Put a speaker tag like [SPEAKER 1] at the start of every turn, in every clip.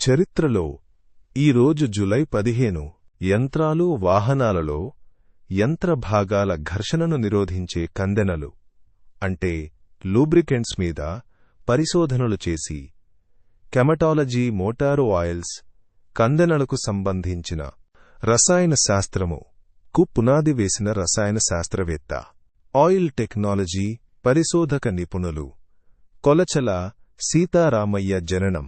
[SPEAKER 1] చరిత్రలో ఈరోజు జులై పదిహేను యంత్రాలు వాహనాలలో యంత్ర భాగాల ఘర్షణను నిరోధించే కందెనలు అంటే లూబ్రికెంట్స్ మీద పరిశోధనలు చేసి కెమటాలజీ మోటారు ఆయిల్స్ కందెనలకు సంబంధించిన రసాయన శాస్త్రము కు పునాది వేసిన రసాయన శాస్త్రవేత్త. ఆయిల్ టెక్నాలజీ పరిశోధక నిపుణులు కొలచల సీతారామయ్య జననం.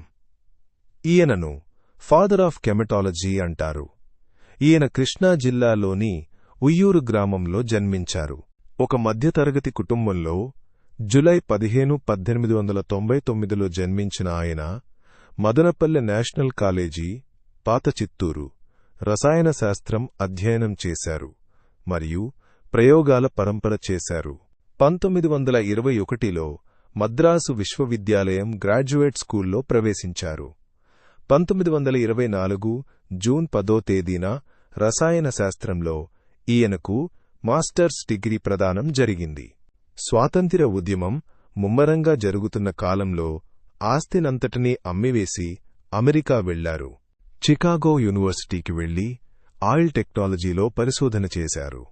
[SPEAKER 1] ఈయనను ఫాదర్ ఆఫ్ కెమటాలజీ అంటారు. ఈయన కృష్ణా జిల్లాలోని ఉయ్యూరు గ్రామంలో జన్మించారు. ఒక మధ్యతరగతి కుటుంబంలో జులై పదిహేను పద్దెనిమిది వందల తొంభై తొమ్మిదిలో జన్మించిన ఆయన మదనపల్లె నేషనల్ కాలేజీ పాత చిత్తూరు రసాయన శాస్త్రం అధ్యయనం చేశారు మరియు ప్రయోగాల పరంపర చేశారు. పంతొమ్మిది వందల ఇరవై ఒకటిలో మద్రాసు విశ్వవిద్యాలయం గ్రాడ్యుయేట్ స్కూల్లో ప్రవేశించారు. పంతొమ్మిది వందల ఇరవై నాలుగు జూన్ పదో తేదీన రసాయన శాస్త్రంలో ఈయనకు మాస్టర్స్ డిగ్రీ ప్రదానం జరిగింది. స్వాతంత్ర్య ఉద్యమం ముమ్మరంగా జరుగుతున్న కాలంలో ఆస్తినంతటినీ అమ్మివేసి అమెరికా వెళ్ళారు. చికాగో యూనివర్సిటీకి వెళ్ళి ఆయిల్ టెక్నాలజీలో పరిశోధన చేశారు.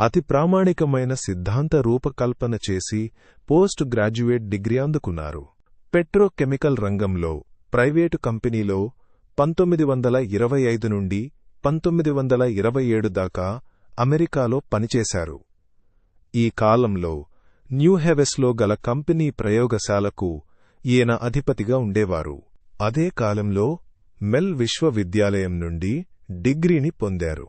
[SPEAKER 1] అతి ప్రామాణికమైన సిద్ధాంత రూపకల్పన చేసి పోస్ట్ గ్రాడ్యుయేట్ డిగ్రీ అందుకున్నారు. పెట్రోకెమికల్ రంగంలో ప్రైవేటు కంపెనీలో పంతొమ్మిది వందల ఇరవై ఐదు నుండి పంతొమ్మిది వందల ఇరవై ఏడు దాకా అమెరికాలో పనిచేశారు. ఈ కాలంలో న్యూహెవెస్లో గల కంపెనీ ప్రయోగశాలకు ఈయన అధిపతిగా ఉండేవారు. అదే కాలంలో మెల్ విశ్వవిద్యాలయం నుండి డిగ్రీని పొందారు.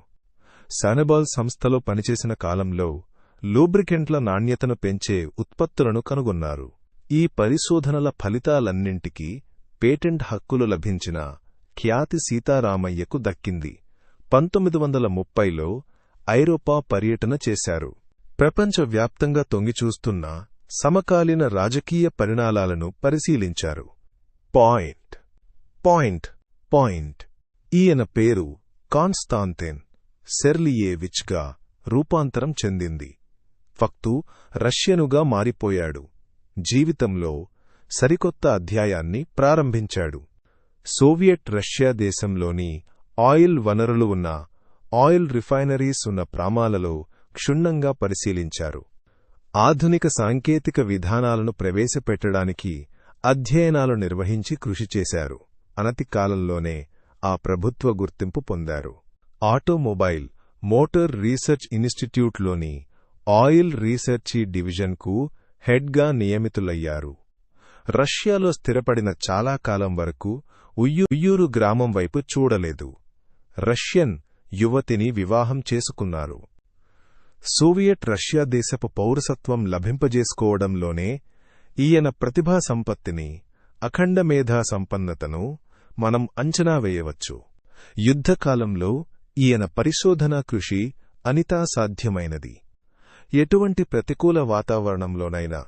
[SPEAKER 1] సానబాల్ సంస్థలో పనిచేసిన కాలంలో లూబ్రికెంట్ల నాణ్యతను పెంచే ఉత్పత్తులను కనుగొన్నారు. ఈ పరిశోధనల ఫలితాలన్నింటికీ పేటెంట్ హక్కులు లభించిన ఖ్యాతి సీతారామయ్యకు దక్కింది. పంతొమ్మిది వందల ముప్పైలో ఐరోపా పర్యటన చేశారు. ప్రపంచవ్యాప్తంగా తొంగిచూస్తున్న సమకాలీన రాజకీయ పరిణామాలను పరిశీలించారు. పాయింట్. పాయింట్. పాయింట్. ఈయన పేరు కాన్స్తాంతెన్ సెర్లియేవిచ్గా రూపాంతరం చెందింది. ఫక్తు రష్యనుగా మారిపోయాడు. జీవితంలో సరికొత్త అధ్యాయాన్ని ప్రారంభించాడు. సోవియట్ రష్యా దేశంలోని ఆయిల్ వనరులు ఉన్న ఆయిల్ రిఫైనరీస్ ఉన్న ప్రామాలలో క్షుణ్ణంగా పరిశీలించారు. ఆధునిక సాంకేతిక విధానాలను ప్రవేశపెట్టడానికి అధ్యయనాలు నిర్వహించి కృషి చేశారు. అనతి కాలంలోనే ఆ ప్రభుత్వ గుర్తింపు పొందారు. ఆటోమొబైల్ మోటార్ రీసెర్చ్ ఇన్స్టిట్యూట్లోని ఆయిల్ రీసెర్చి డివిజన్కు హెడ్గా నియమితులయ్యారు. రష్యాలో స్థిరపడిన చాలా కాలం వరకు ఉయ్యూరు గ్రామం వైపు చూడలేదు. రష్యన్ యువతిని వివాహం చేసుకున్నారు. సోవియట్ రష్యా దేశపు పౌరసత్వం లభింపజేసుకోవడంలోనే ఈయన ప్రతిభా సంపత్తిని అఖండ మేధా సంపన్నతను మనం అంచనా వేయవచ్చు. యుద్ధకాలంలో ఈయన పరిశోధనా కృషి అనితా సాధ్యమైనది ఎటువంటి ప్రతికూల వాతావరణంలోనైనా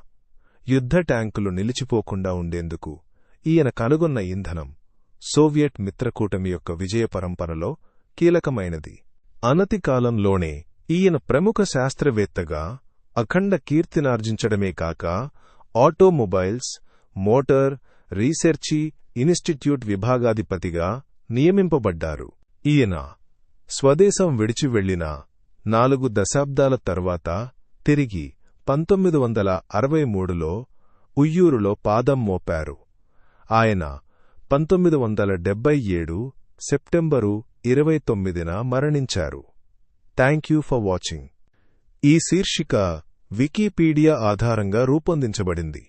[SPEAKER 1] యుద్ధ ట్యాంకులు నిలిచిపోకుండా ఉండేందుకు ఈయన కనుగొన్న ఇంధనం సోవియట్ మిత్రకూటమి యొక్క విజయ పరంపరలో కీలకమైనది. అనతి కాలంలోనే ఈయన ప్రముఖ శాస్త్రవేత్తగా అఖండ కీర్తినార్జించడమే కాక ఆటోమొబైల్స్ మోటార్ రీసెర్చి ఇన్స్టిట్యూట్ విభాగాధిపతిగా నియమింపబడ్డారు. ఈయన స్వదేశం విడిచి వెళ్ళిన నాలుగు దశాబ్దాల తర్వాత తిరిగి పంతొమ్మిది వందల అరవై మూడులో ఉయ్యూరులో పాదం మోపారు. ఆయన పంతొమ్మిది వందల డెబ్బై ఏడు సెప్టెంబరు ఇరవై తొమ్మిదిన మరణించారు. Thank you for watching. ఈ శీర్షిక వికీపీడియా ఆధారంగా రూపొందించబడింది.